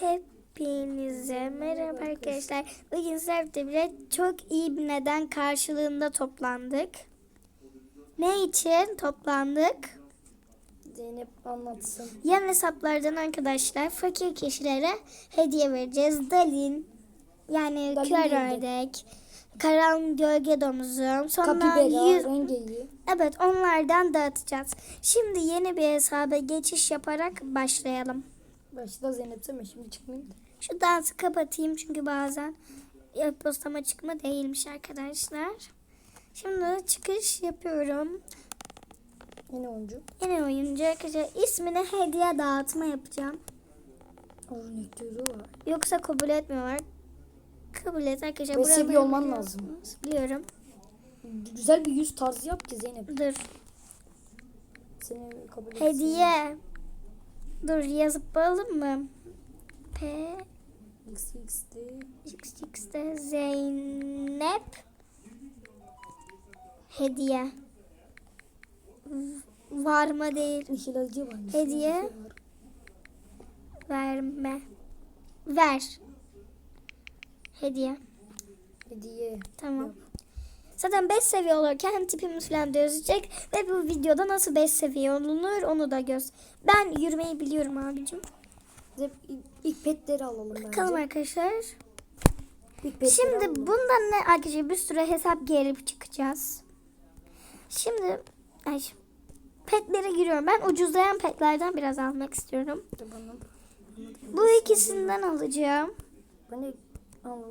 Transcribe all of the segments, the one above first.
Hepinize merhaba arkadaşlar. Bugün sizlerle bile çok iyi bir neden karşılığında toplandık. Ne için toplandık? Zeynep anlatsın. Yan hesaplardan arkadaşlar fakir kişilere hediye vereceğiz. Dalin yani Dalin kör ördek, karan gölge domuzu, sonra Kapibera, yüz... rengeyi. Evet onlardan dağıtacağız. Şimdi yeni bir hesaba geçiş yaparak başlayalım. Başta Zeynep sen şimdi çıkmayayım da. Şu dansı kapatayım çünkü bazen postama çıkma değilmiş arkadaşlar. Şimdi çıkış yapıyorum. Yine oyuncu. Yeni oyuncu arkadaşlar ismine hediye dağıtma yapacağım. Örnekleri var. Yoksa kabul etmiyorlar. Kabul et arkadaşlar. Buraları seviye olman biliyorsunuz. Biliyorum. Güzel bir yüz tarzı yap ki Zeynep. Dur. Seni kabul etsin. Hediye. Dur yazıp alalım mı? P XX'de XX'de Zeynep hediye. Var mı değil. Hediye. Var. Verme. Ver. Hediye. Hediye. Tamam. Yap. Zaten 5 seviye olurken tipimiz falan yazacak. Ve bu videoda nasıl 5 seviye olunur onu da göz. Ben yürümeyi biliyorum abicim. İlk, petleri alalım bence. Bakalım arkadaşlar. Şimdi alalım. bundan ne arkadaşlar bir sürü hesap gelip çıkacağız. Şimdi ay, petlere giriyorum. Ben ucuzlayan petlerden biraz almak istiyorum. Bana, Bu ikisinden alacağım. bana al.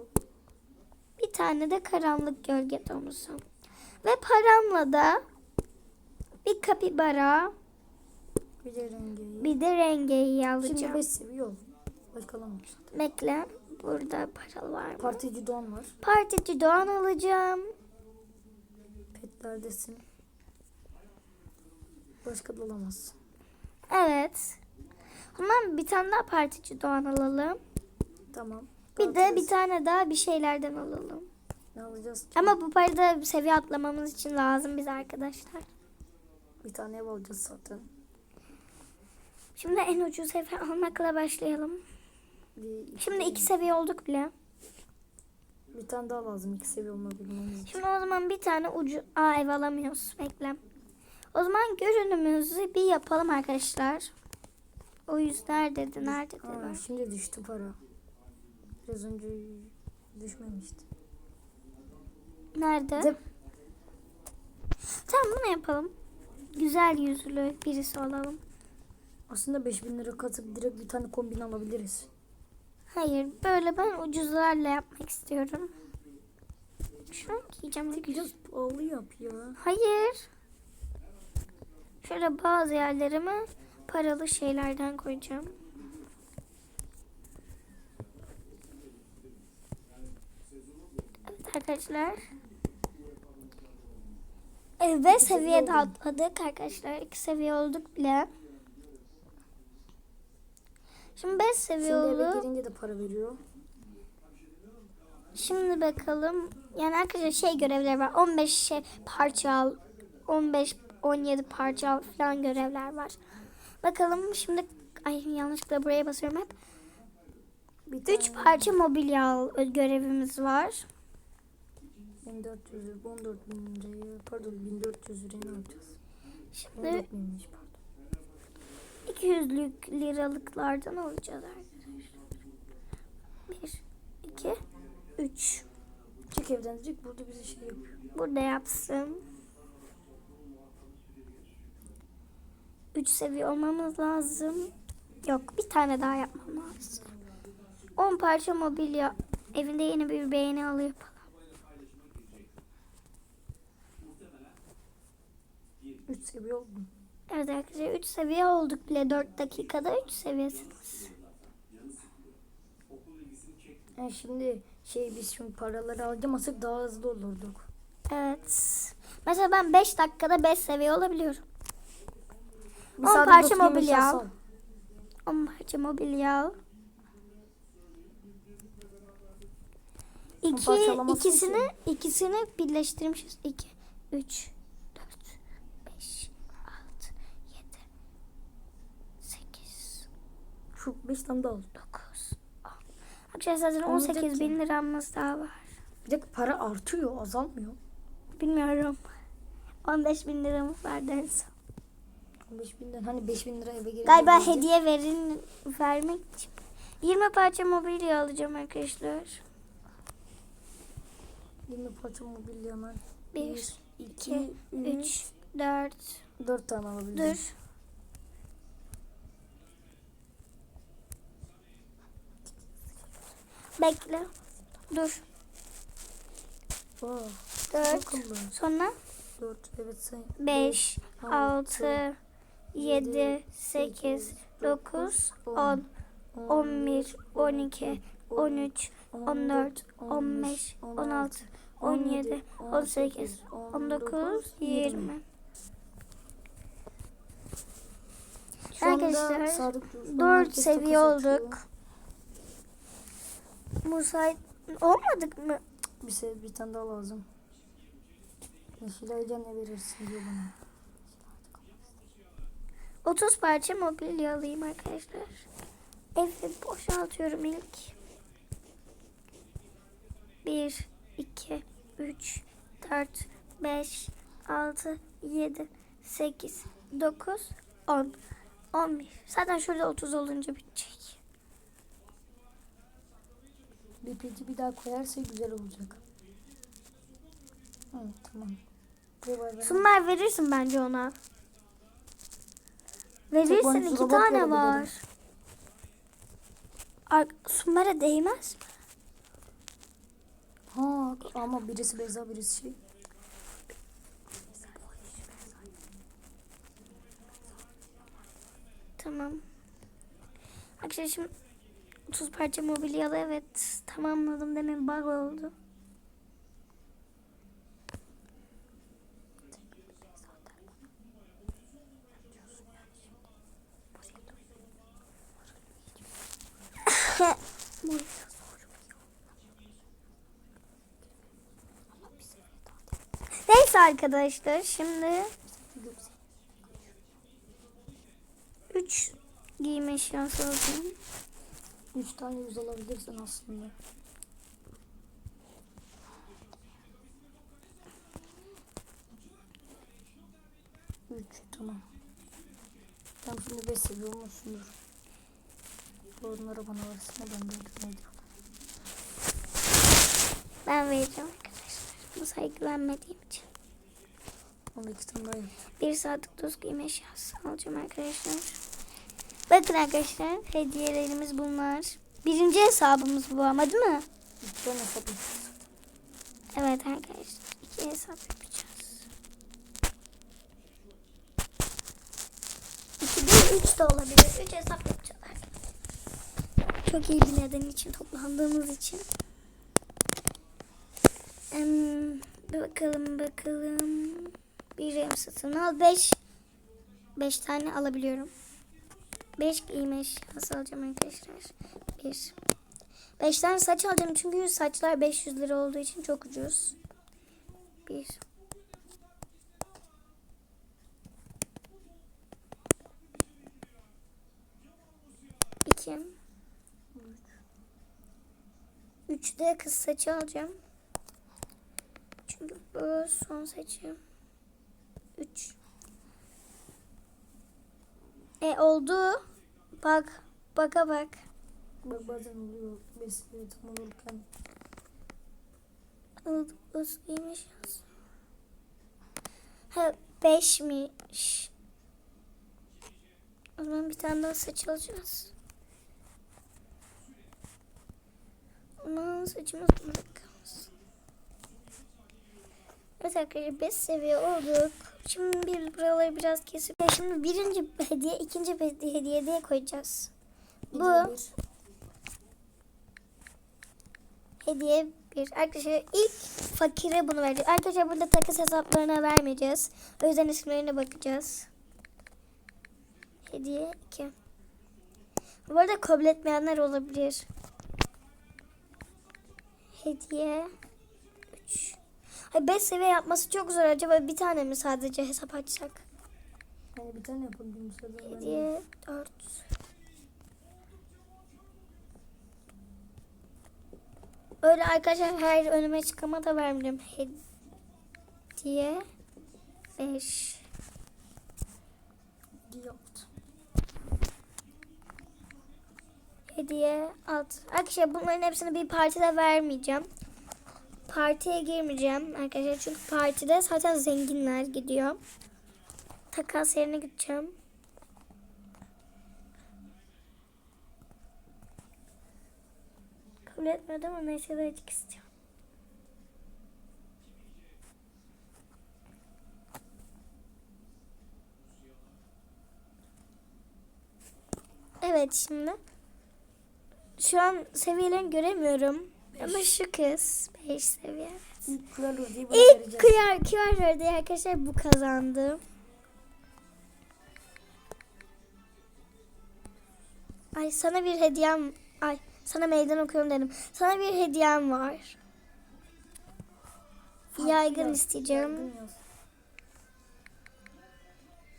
Bir tane de karanlık gölge domuzu. Ve paramla da bir kapibara Bir de rengeyi. bir de rengeyi Şimdi alacağım. 5 seviye ol. Zaten. Bekle. Burada para var mı? Partici Doğan var. Partici Doğan alacağım. Petlerdesin. Başka da alamazsın. Evet. Hemen bir tane daha partici Doğan alalım. Tamam. Bir de bir tane daha bir şeylerden alalım. Ne alacağız ki? Ama bu parayı da seviye atlamamız için lazım bize arkadaşlar. Bir tane ev alacağız zaten. Şimdi en ucuz ev almakla başlayalım. Bir, Şimdi iki seviye olduk bile. bir tane daha lazım iki seviye olabilmemiz için. Şimdi o zaman bir tane ucu... Aa ev alamıyoruz. Bekle. O zaman görünümümüzü bir yapalım arkadaşlar. O yüz neredeydi? Neredeydi? Aa, şimdi düştü para. Biraz önce düşmemişti. Nerede? Zep- Tamam bunu yapalım. Güzel yüzlü birisi olalım. Aslında 5000 lira katıp direkt bir tane kombin alabiliriz. Hayır böyle ben ucuzlarla yapmak istiyorum. Şunu giyeceğim. de Biraz pahalı yap ya. Hayır. Şöyle bazı yerlerime paralı şeylerden koyacağım. Evet arkadaşlar. Evet, ve seviye de atladık arkadaşlar. İki seviye olduk bile. Şimdi 5 seviye Şimdi eve gelince de para veriyor. Şimdi bakalım. Yani arkadaşlar şey görevleri var. 15 şey parça al. 15 17 parça al falan görevler var. Bakalım şimdi ay yanlışlıkla buraya basıyorum hep. Bir 3 parça mobilya al görevimiz var. 1400 lira, 14 bin liraya, pardon 1400 liraya ne yapacağız? Şimdi 14 binmiş pardon. 200'lük liralıklardan alacağız arkadaşlar. 1 2 3 Çık evden çık burada bize şey yapıyor. Burada yapsın. 3 seviye olmamız lazım. Yok bir tane daha yapmam lazım. 10 parça mobilya. Evinde yeni bir beğeni alı yapalım. 3 seviye oldu. Evet arkadaşlar 3 seviye olduk bile 4 dakikada 3 seviyesiniz. Yani şimdi şey biz şimdi paraları alacamasak daha hızlı olurduk. Evet. Mesela ben 5 dakikada 5 seviye olabiliyorum. Bir 10 saate parça 95 mobilya al. alsam. 10 parça mobilya al. İki, ikisini, ikisini birleştirmişiz. 2, 3, 4, 5, 6, 7, 8, Şu 5 tane daha al. 9, Arkadaşlar zaten Olmayacak 18 bin liramız daha var. Bir de para artıyor azalmıyor. Bilmiyorum. 15 bin liramız vardı en son. 15 binden hani 5 bin lira eve gelince. Galiba gelince- hediye verin vermek için. 20 parça mobilya alacağım arkadaşlar. 20 parça mobilya hemen. 1, 2, 3, 4, 4 tane alabilirim. dur. Bekle. Dur. 4. akıllı. Sonra 4 evet sen. 5, altı, 6, 7, 8, 9, 10, 11, 12, 13, 14, 15, 16, 17, 18, 19, 20. Şu anda Arkadaşlar, Sadık Dursun 4 herkes seviye takas atıyor. olduk. Müsait olmadık mı? Bir, se- bir tane daha lazım. Yeşil Aycan ne verirsin diyor bana. 30 parça mobilya alayım arkadaşlar. Evi boşaltıyorum ilk. 1, 2, 3, 4, 5, 6, 7, 8, 9, 10, 11. Zaten şurada 30 olunca bitecek. Bir peti bir daha koyarsa güzel olacak. Hı, tamam. Sunlar verirsin bence ona. Verirsin iki robot tane var. Ar- Sunlara değmez mi? Ha, ama birisi Beyza birisi şey. Tamam. Arkadaşlar şimdi 30 parça mobilyalı evet tamamladım demin bug oldu. Neyse arkadaşlar şimdi 3 giyim eşyası alacağım. 3 tane yüz alabilirsin aslında. Üç tamam. Tam şimdi beş seviye olmuşsundur. Onları bana versene ben de ödüm. Ben vereceğim arkadaşlar. Bu sayı güvenmediğim için. Onu iki tane daha. Bir saatlik dost giyim eşyası alacağım arkadaşlar. Bakın arkadaşlar hediyelerimiz bunlar. Birinci hesabımız bu ama değil mi? Tane hesap yapacağız. Evet arkadaşlar. iki hesap yapacağız. İki değil üç de olabilir. Üç hesap yapacağız arkadaşlar. Çok iyi bir neden için toplandığımız için. Em, bakalım bakalım. Bir rem satın al. Beş. Beş tane alabiliyorum. Beş giyim eşyası alacağım arkadaşlar. Bir. Beş tane saç alacağım çünkü saçlar 500 lira olduğu için çok ucuz. Bir. İki. Üç de kız saçı alacağım. Çünkü bu son saçım. Üç. E oldu. Bak. Baka bak. Bak bazen oluyor. Seviye tam olurken. Giymiş yazsın. Ha beşmiş. O zaman bir tane daha saç alacağız. Aman saçımız burada kalsın. Evet arkadaşlar 5 seviye olduk. Şimdi bir buraları biraz kesip. Şimdi birinci hediye, ikinci hediye, diye koyacağız. Bu Hediye bir. Arkadaşlar ilk fakire bunu vereceğiz. Arkadaşlar burada takas hesaplarına vermeyeceğiz. O yüzden isimlerine bakacağız. Hediye 2. Bu arada kabul etmeyenler olabilir. Hediye 3. Ay 5 seviye yapması çok zor. Acaba bir tane mi sadece hesap açsak? Yani bir tane yapalım bu sefer. ben de. Hediye 4. Öyle arkadaşlar her önüme çıkama da vermiyorum. Hediye 5. Diyot. Hediye 6. Arkadaşlar bunların hepsini bir partide vermeyeceğim. Partiye girmeyeceğim arkadaşlar. Çünkü partide zaten zenginler gidiyor. Takas yerine gideceğim. Kabul etmedi ama neyse açık istiyorum. Evet şimdi. Şu an seviyelerini göremiyorum. Ama şu kız 5 seviye. İlk kıyar kıyar verdi arkadaşlar bu kazandı. Ay sana bir hediyem ay sana meydan okuyorum dedim. Sana bir hediyem var. Yaygın Yaz, isteyeceğim. yaygın.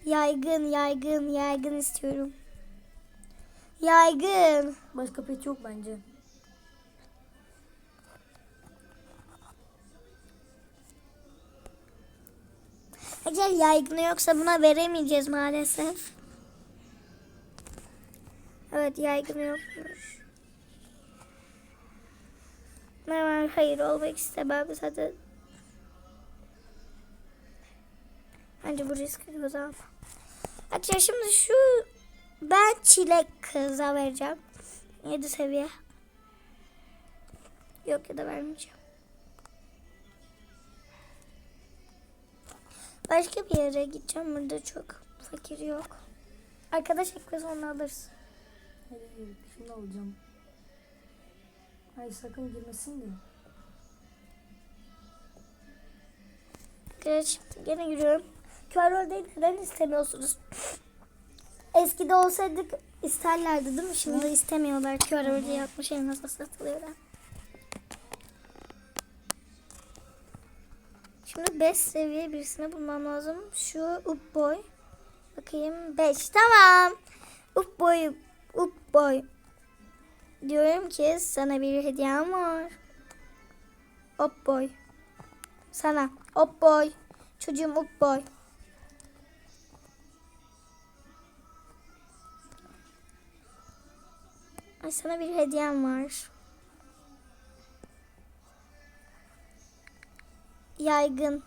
Yaygın yaygın yaygın istiyorum. Yaygın. Başka pet yok bence. Eğer yaygını yoksa buna veremeyeceğiz maalesef. Evet yaygını yokmuş. Ben hayır olmak istemem zaten. Bence bu riski göze alma. Arkadaşlar şimdi şu ben çilek kıza vereceğim. 7 seviye. Yok ya da vermeyeceğim. Başka bir yere gideceğim. Burada çok fakir yok. Arkadaş ekle sonra alırız. Hayır şunu alacağım. Hayır sakın girmesin de. Şimdi gene yürüyorum. QR değil neden istemiyorsunuz? Eskide olsaydık isterlerdi değil mi? Şimdi de istemiyorlar. QR diye yapmış el nasıl satılıyor. da. Şimdi 5 seviye birisini bulmam lazım. Şu up boy. Bakayım 5. Tamam. Up boy. Up boy. Diyorum ki sana bir hediyem var. Up boy. Sana. Up boy. Çocuğum up boy. Ay sana bir hediyem var. Yaygın.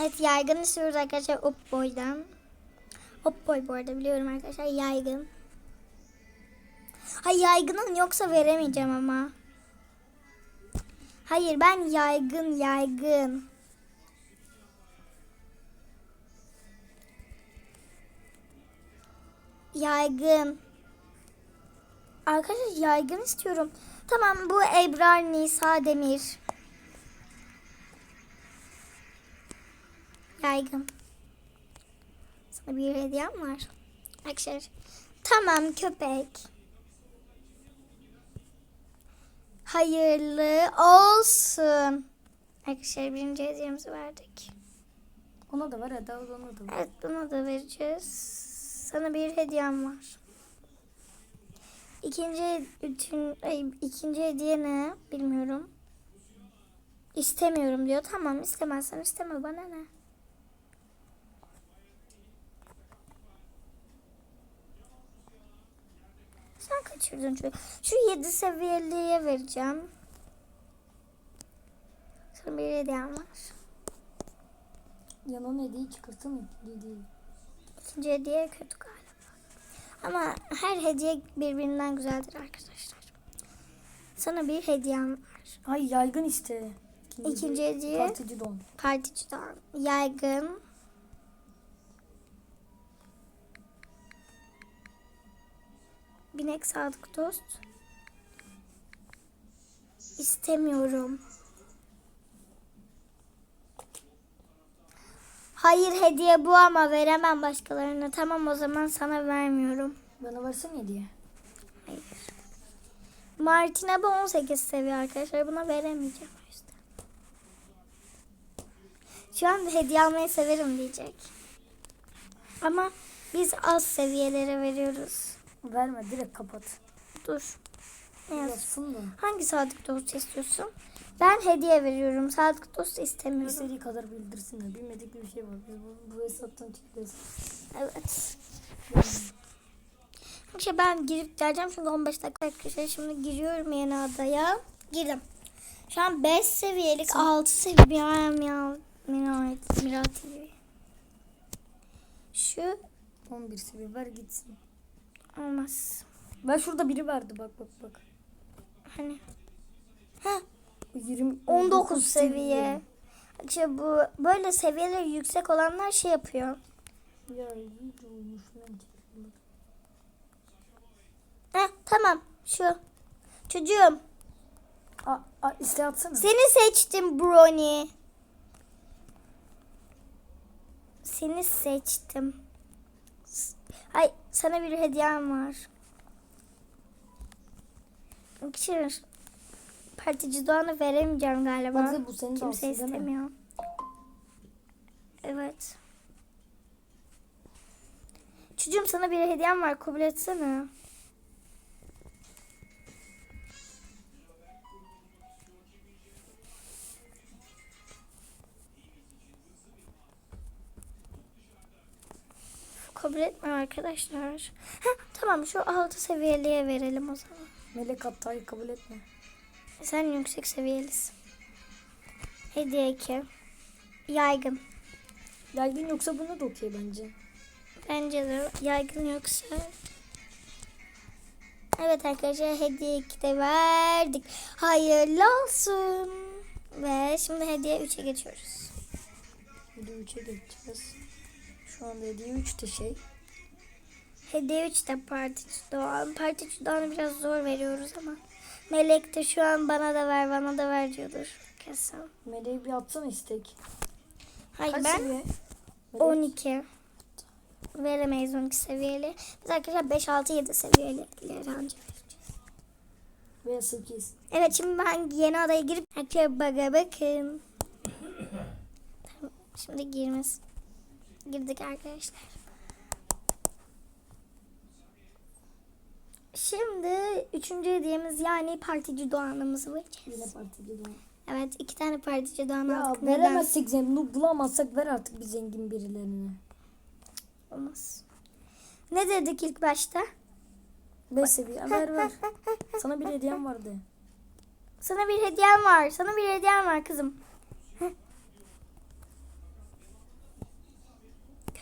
Evet yaygın istiyoruz arkadaşlar Up Boy'dan. Up Boy bu arada biliyorum arkadaşlar yaygın. Hay yaygının yoksa veremeyeceğim ama. Hayır ben yaygın yaygın. Yaygın. Arkadaşlar yaygın istiyorum. Tamam bu Ebrar Nisa Demir. Yaygın. Bir hediyem var. Arkadaşlar. Tamam köpek. Hayırlı olsun. Arkadaşlar birinci hediyemizi verdik. Ona da var hadi al ona da var. Evet buna da vereceğiz. Sana bir hediyem var. İkinci bütün ay, ikinci hediye ne? Bilmiyorum. İstemiyorum diyor. Tamam istemezsen isteme bana ne? Sen kaçırdın çünkü. Şu yedi seviyeliye vereceğim. Sana bir hediyem var. Yanına hediye çıkartın mı? Değil. İkinci hediye kötü galiba. Ama her hediye birbirinden güzeldir arkadaşlar. Sana bir hediyem var. Ay yaygın işte. İkinci hediye Partici don. particidan yaygın. Binek sadık dost. İstemiyorum. Hayır hediye bu ama veremem başkalarına. Tamam o zaman sana vermiyorum. Bana versene hediye. Hayır. Martina bu 18 seviye arkadaşlar. Buna veremeyeceğim o yüzden. Şu an hediye almayı severim diyecek. Ama biz az seviyelere veriyoruz. Verme direkt kapat. Dur. Ne yaz? Yapsın da. Hangi sadık dost istiyorsun? Ben hediye veriyorum. Sadık dost istemiyorum. İstediği kadar bildirsinler. Bilmedik bir şey var. Biz bu, bu hesaptan çıkacağız. Evet. İşte ben girip geleceğim çünkü 15 dakika arkadaşlar. Şimdi giriyorum yeni adaya. Girdim. Şu an 5 seviyelik 6 seviye Miral Mirat Mirat TV. Şu 11 seviye ver gitsin. Olmaz. Ben şurada biri vardı bak bak bak. Hani Heh, Bu 20 19 seviye. İşte bu böyle seviyeleri yüksek olanlar şey yapıyor. Ya iyice olmuş. Heh, tamam şu. Çocuğum Aa, aa iste atsana. seni seçtim Brony. Seni seçtim. Ay sana bir hediyem var. Geçirir. Partici Doğan'ı veremeyeceğim galiba. Bence bu senin Kimse mi? istemiyor. Evet. Çocuğum sana bir hediyem var kabul etsene. Kabul etmiyor arkadaşlar. Heh, tamam şu altı seviyeliye verelim o zaman. Melek hatayı kabul etme. Sen yüksek seviyelisin. Hediye 2. Yaygın. Yaygın yoksa buna da okey bence. Bence de yaygın yoksa. Evet arkadaşlar hediye 2 de verdik. Hayırlı olsun. Ve şimdi hediye 3'e geçiyoruz. De 3'e geçeceğiz. Şu anda hediye 3 de şey. Hediye 3 de partici doğan. Partici doğanı biraz zor veriyoruz ama. Melek de şu an bana da ver bana da ver diyordur. Kesin. Meleği bir atsana istek. Hayır Kaç ben seviye? Melek? 12. Veremeyiz 12 seviyeli. Biz arkadaşlar 5, 6, 7 seviyeli anca vereceğiz. Veya 8. Evet şimdi ben yeni adaya girip herkese baga bakın. Şimdi girmez. Girdik arkadaşlar. Şimdi üçüncü hediyemiz yani partici doğanımızı vereceğiz. Yine partici de. Evet iki tane partici doğan Ya aldık. Neden? veremezsek zengin bulamazsak ver artık bir zengin birilerine. Olmaz. Ne dedik ilk başta? 5 seviye ver ver. Sana bir hediyem vardı. Sana bir hediyem var. Sana bir hediyem var kızım.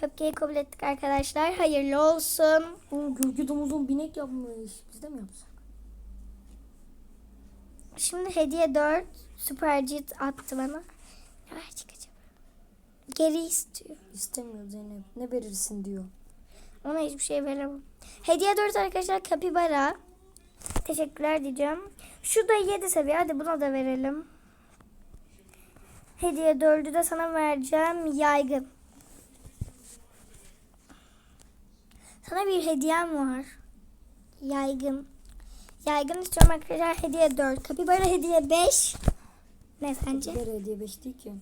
Köpkeyi kabul ettik arkadaşlar. Hayırlı olsun. Bu gölge domuzun binek yapmış. Biz de mi yapsak? Şimdi hediye 4 süper cilt attı bana. Ne verecek acaba? Geri istiyor. İstemiyor Zeynep. Ne verirsin diyor. Ona hiçbir şey veremem. Hediye 4 arkadaşlar kapibara. Teşekkürler diyeceğim. Şu da 7 seviye. Hadi buna da verelim. Hediye 4'ü de sana vereceğim. Yaygın. Sana bir hediyem var. Yaygın. Yaygın istiyorum arkadaşlar. Hediye 4. Kapibara hediye 5. Ne sence? Bir hediye 5 değil ki.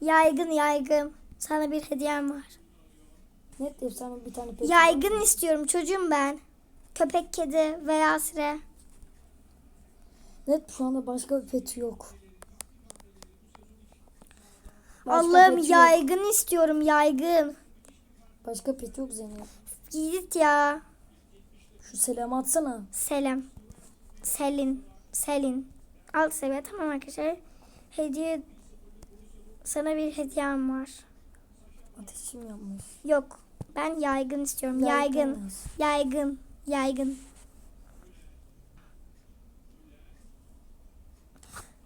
Yaygın yaygın. Sana bir hediyem var. Net efsane bir tane peki. Yaygın istiyorum çocuğum ben. Köpek, kedi veya sire. Net şu anda başka bir peti yok. Allah'ım peti yok. yaygın istiyorum yaygın. Başka pet yok Zeynep. Git ya. Şu selamı atsana. Selam. Selin. Selin. Alt seviye tamam arkadaşlar. Hediye sana bir hediyem var. Ateşim yapmış. Yok. Ben yaygın istiyorum. Yaygın. yaz. Yaygın. Yaygın.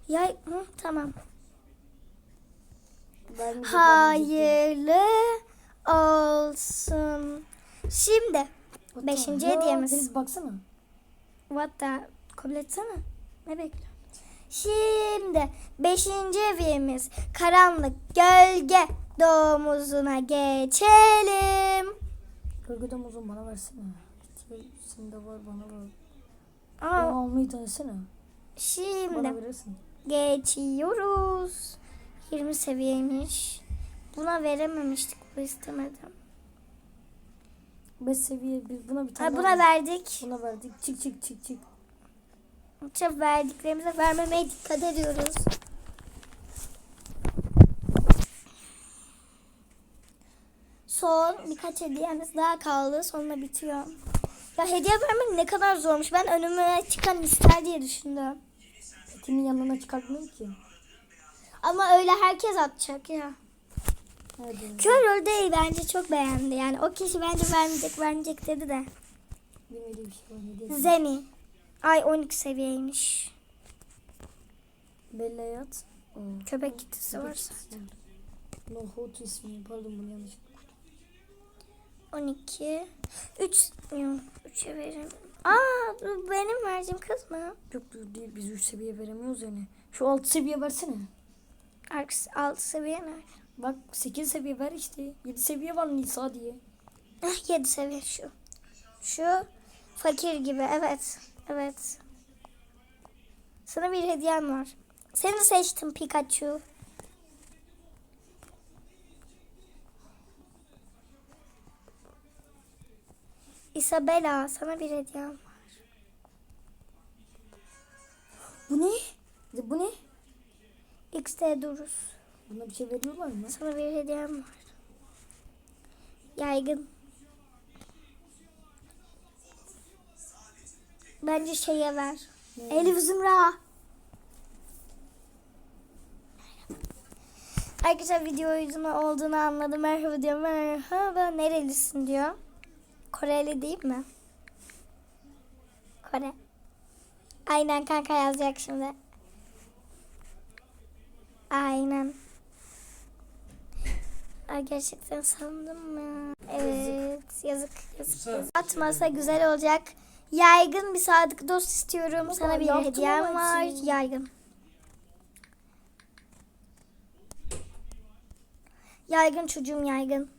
Yay Hı, tamam. Vermeyecek. Hayırlı olsun. Şimdi Hatta- beşinci Ya, hediyemiz. Deniz baksana. what the kabul etsene. Ne bekliyorsun? Şimdi beşinci hediyemiz karanlık gölge doğumuzuna geçelim. Gölge domuzun bana versene. Sende var bana var. Aa, Onu almayı denesene. Şimdi geçiyoruz. 20 seviyeymiş. Buna verememiştik bu istemedim. 5 seviye bir buna bir tane daha buna ver. verdik. Buna verdik. Çık çık çık çık. Çok verdiklerimize vermemeye dikkat ediyoruz. Son birkaç hediyemiz daha kaldı. Sonra bitiyor. Ya hediye vermek ne kadar zormuş. Ben önüme çıkan ister diye düşündüm. Petimin yanına çıkartmıyor ki. Ama öyle herkes atacak ya. Hadi. Kör değil bence çok beğendi. Yani o kişi bence vermeyecek vermeyecek dedi de. Şey var. Zemi. Ay 12 seviyeymiş. Bella yat. Oo. Köpek kitisi varsa. Nohut ismi. Pardon bunu yanlış. 12. 3 yok 3'e veririm. Aa bu benim vereceğim kız mı? Yok değil. Biz 3 seviye veremiyoruz yani. Şu 6 seviye versene. Arkası 6 seviye ne? Bak 8 seviye ver işte. 7 seviye var Nisa diye. Ah 7 seviye şu. Şu fakir gibi evet. Evet. Sana bir hediyem var. Seni seçtim Pikachu. Isabella sana bir hediyem var. Bu ne? Bu ne? XD Durus. Buna bir şey veriyorlar mı? Sana bir hediyem var. Yaygın. Bence şeye ver. Ne? Elif Zümra. Arkadaşlar videonun olduğunu anladım. Merhaba diyor. Merhaba. Nerelisin diyor. Koreli değil mi? Kore. Aynen kanka yazacak şimdi. Aynen. Ay gerçekten sandım mı? Evet. Yazık. Yazık. yazık. Atmasa güzel olacak. Yaygın bir sadık dost istiyorum. Baba, Sana bir hediyem var. hepsini. Yaygın. Yaygın çocuğum yaygın.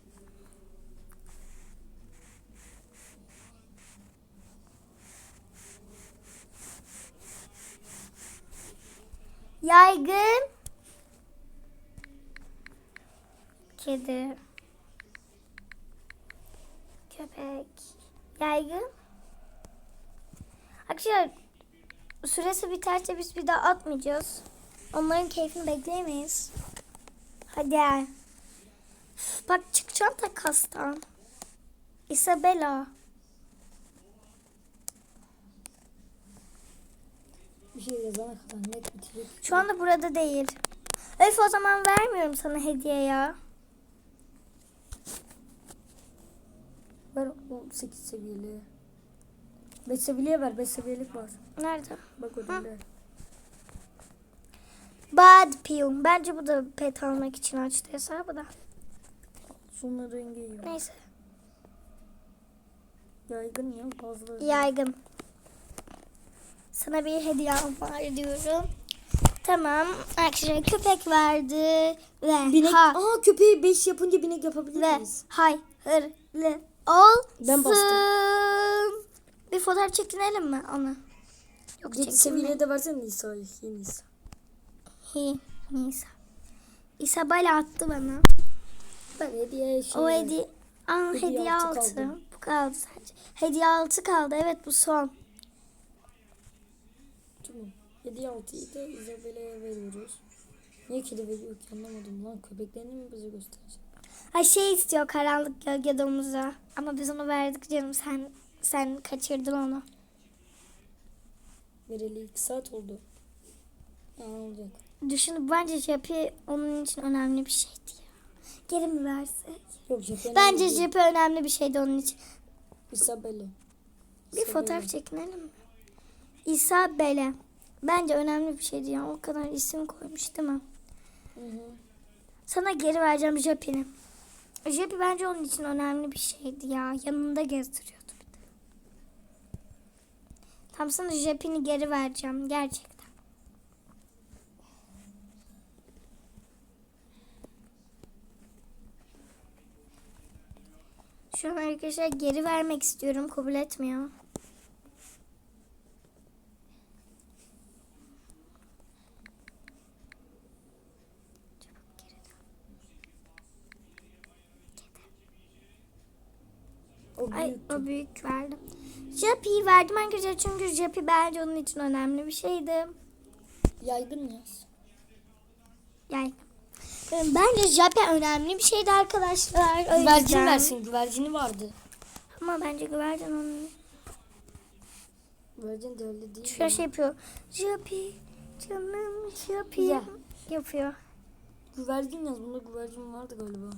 Yaygın. Kedi. Köpek. Yaygın. Arkadaşlar süresi biterse biz bir daha atmayacağız. Onların keyfini bekleyemeyiz. Hadi. gel. Bak çıkacağım da kastan. Isabella. Bir şey yazana kadar net bitecek. Şu anda burada değil. Öf o zaman vermiyorum sana hediye ya. Ver o 8 seviyeli. 5 seviyeliye ver. 5 seviyelik var. Nerede? Bak önünde. Bad Piyum. Bence bu da pet almak için açtı hesabı da. Sonra rengi iyi. Neyse. Yaygın ya fazla. Yaygın. Sana bir hediyem var diyorum. Tamam. Arkadaşlar köpek verdi. Ve Binek. ha Aa köpeği 5 yapınca binek yapabilir ve hayırlı olsun. Ben bastım. Bir fotoğraf çekinelim mi onu? Yok 7 çekinme. seviyeye de versene Nisa'yı. Nisa. Hi, Nisa. Isabel attı bana. Ben hediye şey. O hediye... Aa, Hediye hediye altı altı. kaldı. Bu kaldı sadece. Hediye altı kaldı. Evet bu son. Tamam. Hediye 6'yı da Isabela'ya veriyoruz. Niye kedi veriyor ki anlamadım lan. Köpeklerini mi bize gösterecek? Ay şey istiyor karanlık gölge domuzu. Ama biz onu verdik canım. Sen sen kaçırdın onu. Vereli 2 saat oldu. Aa olacak. Düşünüp bence Jepi onun için önemli bir şeydi ya. Geri mi versek? Yok Japon'a Bence. Jepi önemli bir şeydi onun için. Isabella. Bir Isabella. fotoğraf çekinelim mi? Isabelle. Bence önemli bir şeydi ya. O kadar isim koymuş değil mi? Hı hı. Sana geri vereceğim Jepi'ni. Jepi bence onun için önemli bir şeydi ya. Yanında gezdiriyordu bir de. Tam sana Jepi'ni geri vereceğim. Gerçekten. Şu an arkadaşlar geri vermek istiyorum. Kabul etmiyor. O Ay o büyük verdim. Jappy'yi verdim arkadaşlar çünkü Jappy bence onun için önemli bir şeydi. Yaygın yaz. Yani bence Jappy önemli bir şeydi arkadaşlar. O Güvercin yüzden- versin. Güvercini vardı. Ama bence güvercin onun. Güvercin de öyle değil. Şöyle şey yapıyor. Jappy canım Jappy Ya. yapıyor. Güvercin yaz. Bunda güvercin vardı galiba.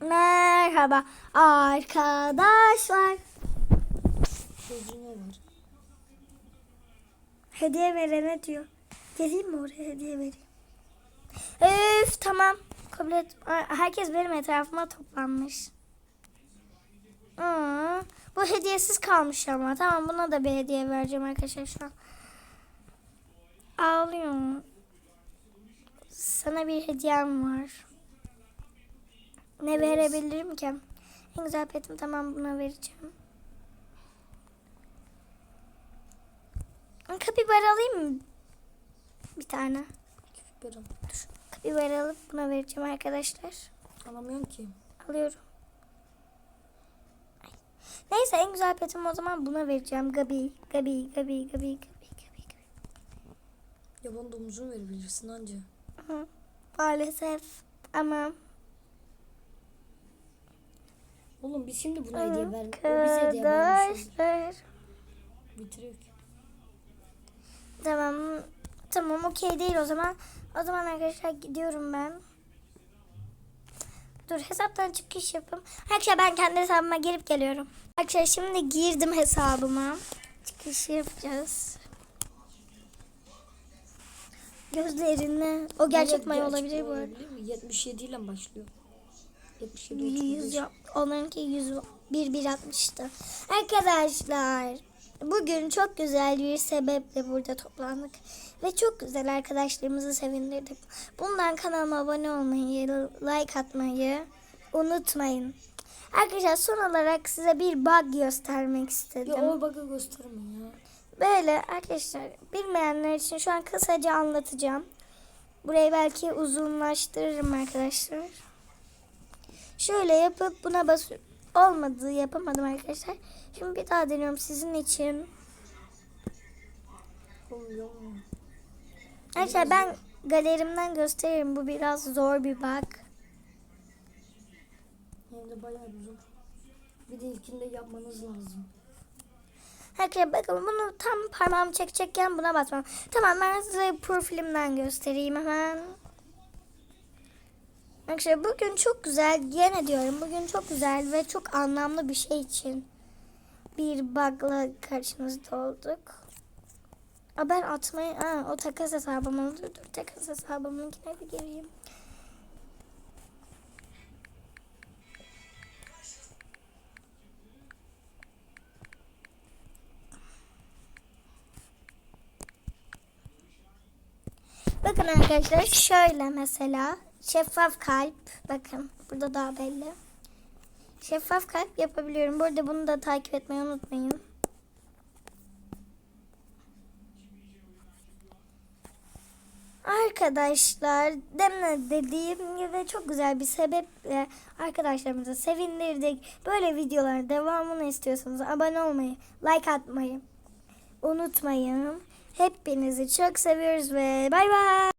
Merhaba arkadaşlar. Gözüne var. Hediye verene diyor. Geleyim mi oraya hediye vereyim? Öf tamam. Kabul et. Herkes benim etrafıma toplanmış. Aa, bu hediyesiz kalmış ama. Tamam buna da bir hediye vereceğim arkadaşlar şu an. Ağlıyorum. Sana bir hediyem var. Ne verebilirim ki? En güzel petim tamam buna vereceğim. Kapibar alayım mı? Bir tane. Biberim. Kapibar alıp buna vereceğim arkadaşlar. Alamıyorum ki. Alıyorum. Ay. Neyse en güzel petim o zaman buna vereceğim. Gabi, Gabi, Gabi, Gabi, Gabi, Gabi, Gabi. Yaban domuzunu verebilirsin anca. Hı. Maalesef ama Oğlum biz şimdi buna hediye ver. O bize hediye vermiş. arkadaşlar. Bitiriyor ki. Tamam. Tamam okey değil o zaman. O zaman arkadaşlar gidiyorum ben. Dur hesaptan çıkış yapayım. Arkadaşlar ben kendi hesabıma girip geliyorum. Arkadaşlar şimdi girdim hesabıma. Çıkış yapacağız. Gözlerini. O gerçek Evet, may olabilir bu arada. olabilir mi? 77 ile başlıyor. 77 100 35. yok. Onlarınki 100 1 1 60'tı. Arkadaşlar bugün çok güzel bir sebeple burada toplandık. Ve çok güzel arkadaşlarımızı sevindirdik. Bundan kanalıma abone olmayı, like atmayı unutmayın. Arkadaşlar son olarak size bir bug göstermek istedim. Ya o bug'ı gösterme ya. Böyle arkadaşlar bilmeyenler için şu an kısaca anlatacağım. Burayı belki uzunlaştırırım arkadaşlar. Şöyle yapıp buna bas olmadı yapamadım arkadaşlar. Şimdi bir daha deniyorum sizin için. Arkadaşlar ben galerimden gösteririm. Bu biraz zor bir bug. Hem de bayağı bir zor. Bir de ilkinde yapmanız lazım. Arkadaşlar bakın bunu tam parmağımı çekecekken buna basmam. Tamam ben size profilimden göstereyim hemen. Arkadaşlar bugün çok güzel, gene diyorum bugün çok güzel ve çok anlamlı bir şey için bir bug'la karşınızda olduk. Aa, ben atmayı, aa, o takas hesabımın, dur dur takas hesabımınkine bir gireyim. Bakın arkadaşlar şöyle mesela şeffaf kalp bakın burada daha belli. Şeffaf kalp yapabiliyorum. Bu arada bunu da takip etmeyi unutmayın. Arkadaşlar demin dediğim gibi çok güzel bir sebeple arkadaşlarımızı sevindirdik. Böyle videoların devamını istiyorsanız abone olmayı, like atmayı unutmayın. Hepinizi çok seviyoruz ve bay bay.